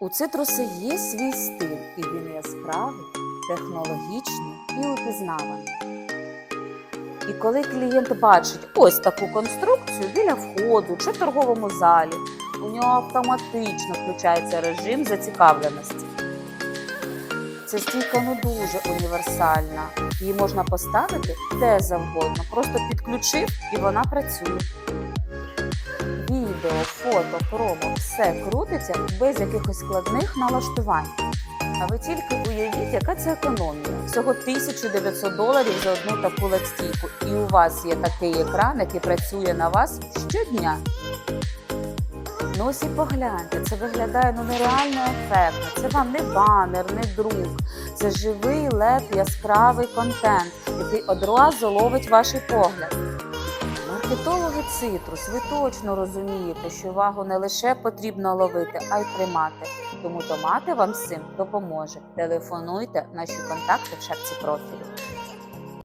У цитруси є свій стиль, і він яскравий, технологічний і упізнаваний. І коли клієнт бачить ось таку конструкцію біля входу чи в торговому залі, у нього автоматично включається режим зацікавленості. Ця стійка не дуже універсальна. Її можна поставити де завгодно. Просто підключив і вона працює. Відео, фото, промо все крутиться без якихось складних налаштувань. А ви тільки уявіть, яка це економія. Всього 1900 доларів за одну таку LED-стійку. І у вас є такий екран, який працює на вас щодня. Ну ось і погляньте, це виглядає ну нереально ефектно. Це вам не банер, не друк. Це живий леп, яскравий контент, який одразу ловить ваш погляд. Маркетологи цитрус, ви точно розумієте, що увагу не лише потрібно ловити, а й тримати. Тому томати вам з цим допоможе. Телефонуйте, наші контакти в шапці профілю.